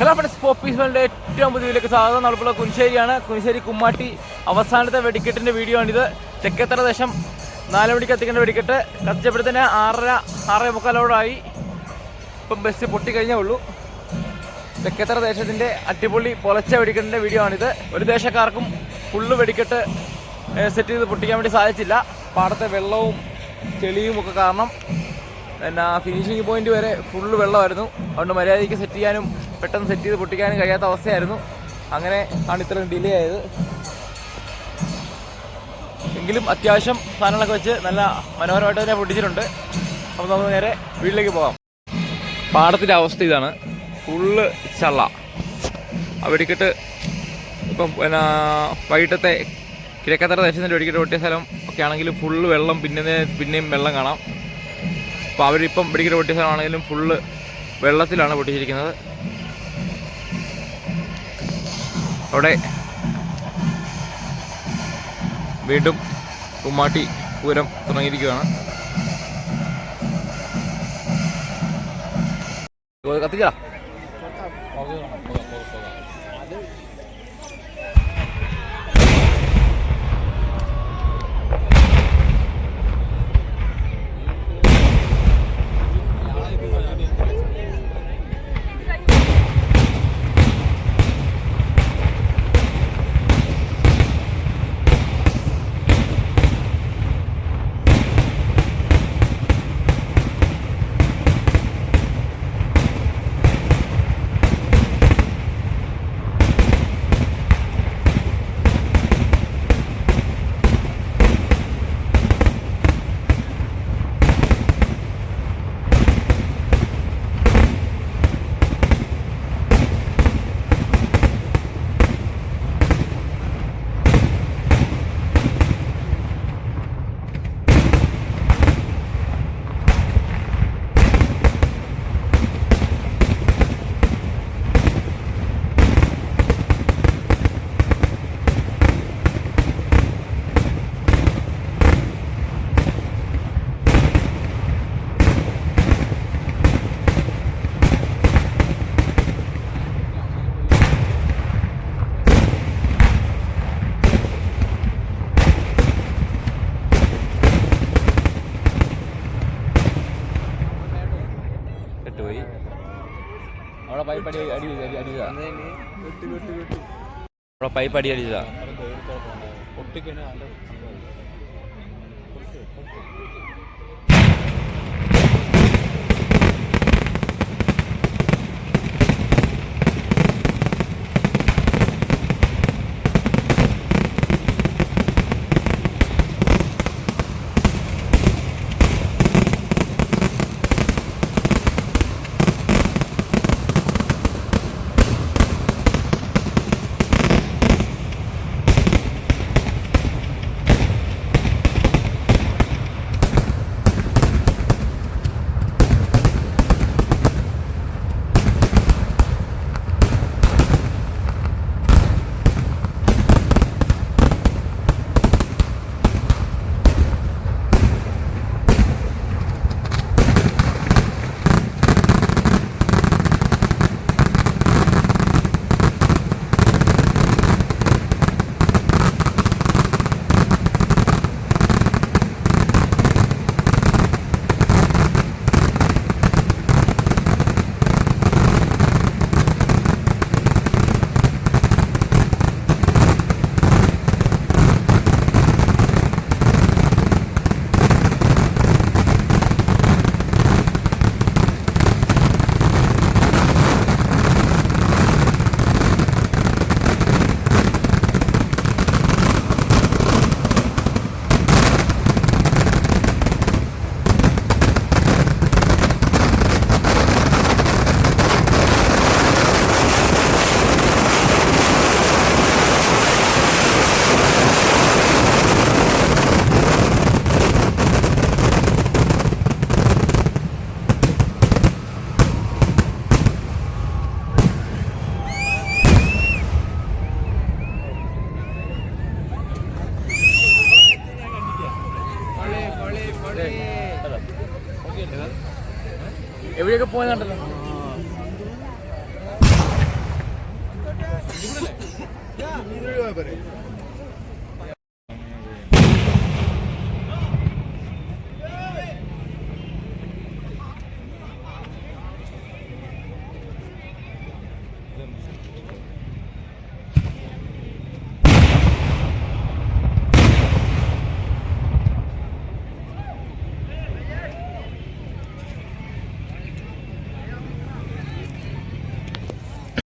Hello friends പോപ്പീസുകളുടെ ഏറ്റവും പുതിയ വീട്ടിലേക്ക് സ്വാഗതം. നമ്മളിപ്പോൾ കുനിശ്ശേരിയാണ് കുനിശ്ശേരി കുമ്മാട്ടി അവസാനത്തെ വെടിക്കെട്ടിന്റെ വീഡിയോ ആണിത്. തെക്കേത്തറ ദേശം നാല് മണിക്ക് എത്തിക്കേണ്ട വെടിക്കെട്ട്. കത്തിച്ചപ്പോഴത്തേന് ആറര ആറര മുക്കാലോടായി. ഇപ്പം ബസ് പൊട്ടിക്കഴിഞ്ഞേ ഉള്ളൂ. തെക്കേത്തറ ദേശത്തിന്റെ അടിപൊളി പൊളച്ച വെടിക്കെട്ടിന്റെ വീഡിയോ ആണിത്. ഒരു ദേശക്കാർക്കും ഫുള്ള് വെടിക്കെട്ട് സെറ്റ് ചെയ്ത് പൊട്ടിക്കാൻ വേണ്ടി സാധിച്ചില്ല. പാടത്തെ വെള്ളവും ചെളിയും ഒക്കെ കാരണം പിന്നെ ഫിനിഷിംഗ് പോയിന്റ് വരെ ഫുള്ള് വെള്ളമായിരുന്നു. അതുകൊണ്ട് മര്യാദയ്ക്ക് സെറ്റ് ചെയ്യാനും പെട്ടെന്ന് സെറ്റ് ചെയ്ത് പൊട്ടിക്കാനും കഴിയാത്ത അവസ്ഥയായിരുന്നു. അങ്ങനെ ആണ് ഇത്രയും ഡിലേ ആയത്. എങ്കിലും അത്യാവശ്യം സാധനങ്ങളൊക്കെ വെച്ച് നല്ല മനോഹരമായിട്ട് തന്നെ പൊട്ടിച്ചിട്ടുണ്ട്. അപ്പോൾ നമുക്ക് നേരെ വീട്ടിലേക്ക് പോകാം. പാടത്തിന്റെ അവസ്ഥ ഇതാണ്. ഫുള്ള് ചള്ള അവിടിക്കിട്ട് വെടിക്കെട്ട് ഇപ്പം പിന്നെ വൈകിട്ടത്തെ കിഴക്കത്തറ ദേശത്തിന്റെ വെടിക്കെട്ട് പൊട്ടിയ സ്ഥലം ഒക്കെ ആണെങ്കിലും ഫുള്ള് വെള്ളം പിന്നെ പിന്നെയും വെള്ളം കാണാം. അപ്പോൾ അവരിപ്പം വെടിക്കെട്ട് പൊട്ടിയ സ്ഥലമാണെങ്കിലും ഫുള്ള് വെള്ളത്തിലാണ് പൊട്ടിച്ചിരിക്കുന്നത്. അവിടെ വീണ്ടും കുമ്മാട്ടി പൂരം തുടങ്ങിയിരിക്കുകയാണ്. കത്തിച്ചാ കെട്ടുപോയി അവിടെ പൈപ്പ് അടി അടി അടി അടിയതാ അവിടെ പൈപ്പ് അടി അടിച്ചതാ എവിടെയൊക്കെ പോയെന്നുണ്ടല്ലോ ഇതിലൂടെ പോയാ പോരെ.